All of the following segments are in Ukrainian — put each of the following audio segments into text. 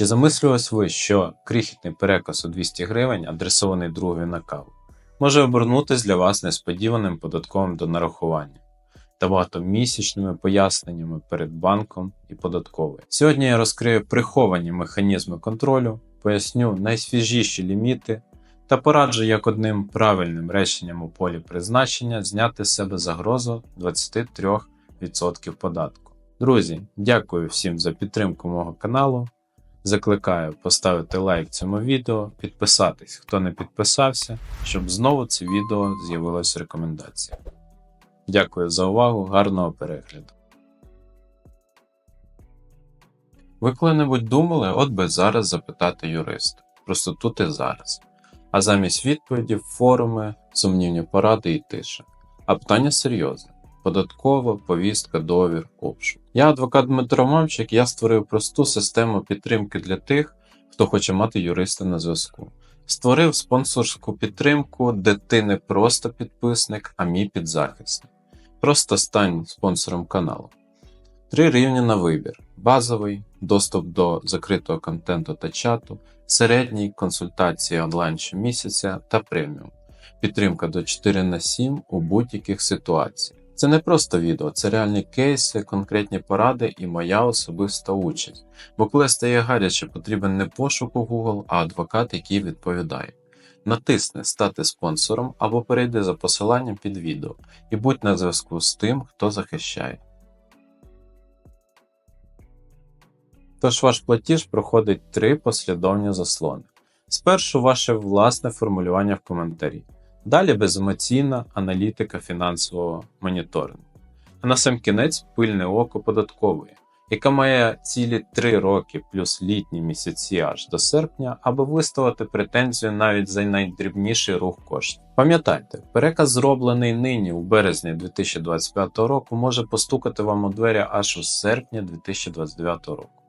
Чи замислювались ви, що крихітний переказ у 200 гривень, адресований другові на каву, може обернутися для вас несподіваним податковим до нарахування та багатомісячними поясненнями перед банком і податковою? Сьогодні я розкрию приховані механізми контролю, поясню найсвіжіші ліміти та пораджу, як одним правильним реченням у полі призначення зняти з себе загрозу 23% податку. Друзі, дякую всім за підтримку мого каналу. Закликаю поставити лайк цьому відео, підписатись, хто не підписався, щоб знову це відео з'явилось в рекомендаціях. Дякую за увагу, гарного перегляду. Ви коли-небудь думали, от би зараз запитати юриста. Просто тут і зараз. А замість відповідів форуми, сумнівні поради і тиша. А питання серйозне. Податкова, повістка, довір, обшук. Я адвокат Дмитро Мамчик, я створив просту систему підтримки для тих, хто хоче мати юриста на зв'язку. Створив спонсорську підтримку, де ти не просто підписник, а мій підзахисник. Просто стань спонсором каналу. Три рівні на вибір: базовий, доступ до закритого контенту та чату, середній консультації онлайн щомісяця та преміум. Підтримка до 4 на 7 у будь-яких ситуаціях. Це не просто відео, це реальні кейси, конкретні поради і моя особиста участь. Бо коли стає гаряче, потрібен не пошук у Google, а адвокат, який відповідає. Натисни Стати спонсором або перейди за посиланням під відео і будь на зв'язку з тим, хто захищає. Тож ваш платіж проходить три послідовні заслони. Спершу ваше власне формулювання в коментарі. Далі беземоційна аналітика фінансового моніторингу. А на сам кінець пильне око податкової, яка має цілі 3 роки плюс літні місяці аж до серпня, аби виставити претензію навіть за найдрібніший рух коштів. Пам'ятайте, переказ, зроблений нині у березні 2025 року, може постукати вам у двері аж у серпні 2029 року.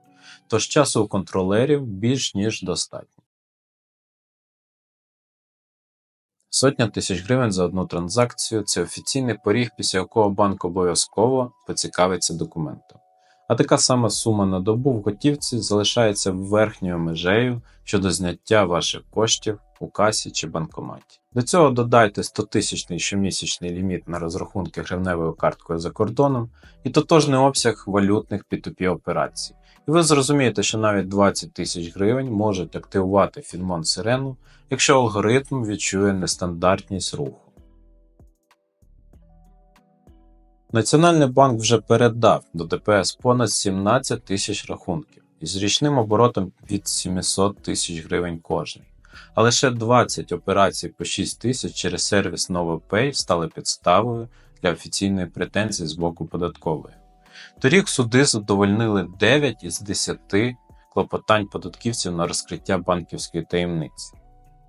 Тож часу у контролерів більш ніж достатньо. Сотня тисяч гривень за одну транзакцію це офіційний поріг, після якого банк обов'язково поцікавиться документом. А така сама сума на добу в готівці залишається верхньою межею щодо зняття ваших коштів у касі чи банкоматі. До цього додайте 100 тисячний щомісячний ліміт на розрахунки гривневою карткою за кордоном і тотожний обсяг валютних P2P операцій. І ви зрозумієте, що навіть 20 тисяч гривень можуть активувати Фінмон Сирену, якщо алгоритм відчує нестандартність руху. Національний банк вже передав до ДПС понад 17 тисяч рахунків із річним оборотом від 700 тисяч гривень кожний. А лише 20 операцій по 6 тисяч через сервіс NovoPay стали підставою для офіційної претензії з боку податкової. Торік суди задовольнили 9 із 10 клопотань податківців на розкриття банківської таємниці.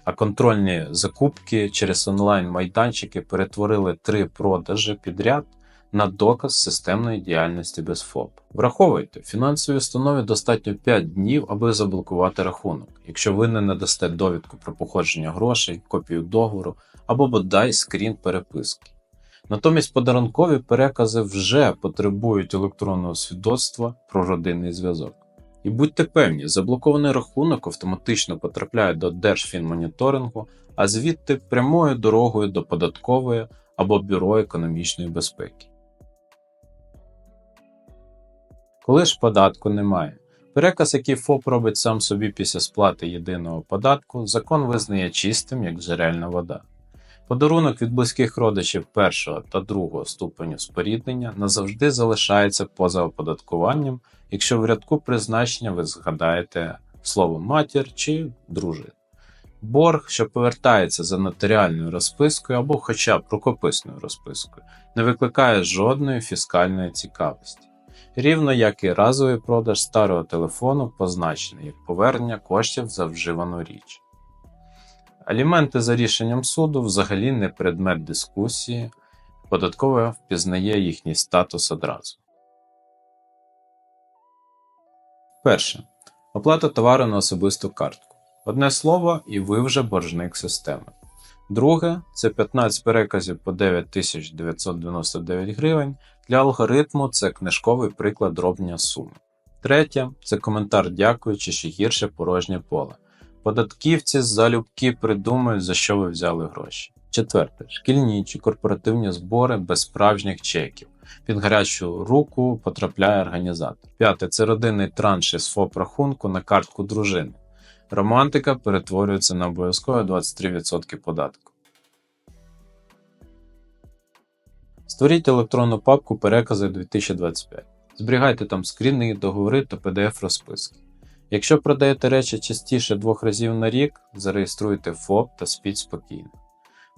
А контрольні закупки через онлайн-майданчики перетворили три продажі підряд на доказ системної діяльності без ФОП. Враховуйте, фінансовій установі достатньо 5 днів, аби заблокувати рахунок, якщо ви не надасте довідку про походження грошей, копію договору або бодай скрін переписки. Натомість подарункові перекази вже потребують електронного свідоцтва про родинний зв'язок. І будьте певні, заблокований рахунок автоматично потрапляє до Держфінмоніторингу, а звідти прямою дорогою до податкової або Бюро економічної безпеки. Коли податку немає, переказ, який ФОП робить сам собі після сплати єдиного податку, закон визнає чистим як джерельна вода. Подарунок від близьких родичів першого та другого ступеню споріднення назавжди залишається поза оподаткуванням, якщо в рядку призначення ви згадаєте слово матір чи дружина. Борг, що повертається за нотаріальною розпискою або хоча б рукописною розпискою, не викликає жодної фіскальної цікавості, рівно як і разовий продаж старого телефону позначений як повернення коштів за вживану річ. Аліменти за рішенням суду взагалі не предмет дискусії, податкова впізнає їхній статус одразу. Перше. Оплата товару на особисту картку. Одне слово, і ви вже боржник системи. Друге це 15 переказів по 9999 гривень. Для алгоритму це книжковий приклад дробня суми. Третє це коментар дякую чи ще гірше порожнє поле. Податківці залюбки придумають, за що ви взяли гроші. Четверте шкільні чи корпоративні збори без справжніх чеків. Під гарячу руку потрапляє організатор. П'яте це родинний транш із ФОП рахунку на картку дружини. Романтика перетворюється на обов'язкове 23% податку. Створіть електронну папку Перекази 2025. Зберігайте там скріни, договори та PDF розписки. Якщо продаєте речі частіше двох разів на рік, зареєструйте ФОП та спіть спокійно.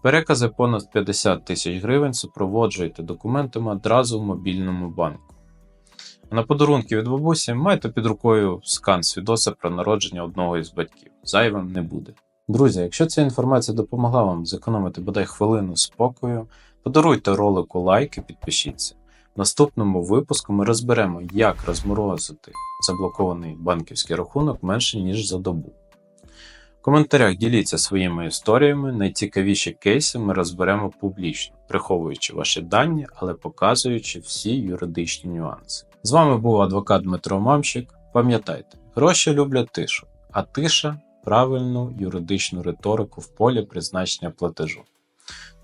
Перекази понад 50 тисяч гривень супроводжуйте документами одразу в мобільному банку. На подарунки від бабусі майте під рукою скан свідоса про народження одного із батьків. Зайвим не буде. Друзі, якщо ця інформація допомогла вам зекономити бодай хвилину спокою, подаруйте ролику лайк і підпишіться. В наступному випуску ми розберемо, як розморозити заблокований банківський рахунок менше ніж за добу. Коментарях діліться своїми історіями, найцікавіші кейси ми розберемо публічно, приховуючи ваші дані, але показуючи всі юридичні нюанси. З вами був адвокат Дмитро Мамщик. Пам'ятайте, гроші люблять тишу, а тиша правильну юридичну риторику в полі призначення платежу.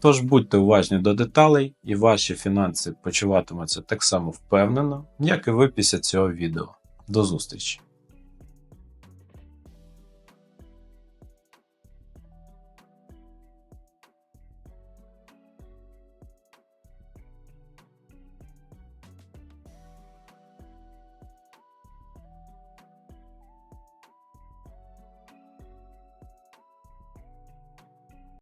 Тож будьте уважні до деталей, і ваші фінанси почуватимуться так само впевнено, як і ви після цього відео. До зустрічі!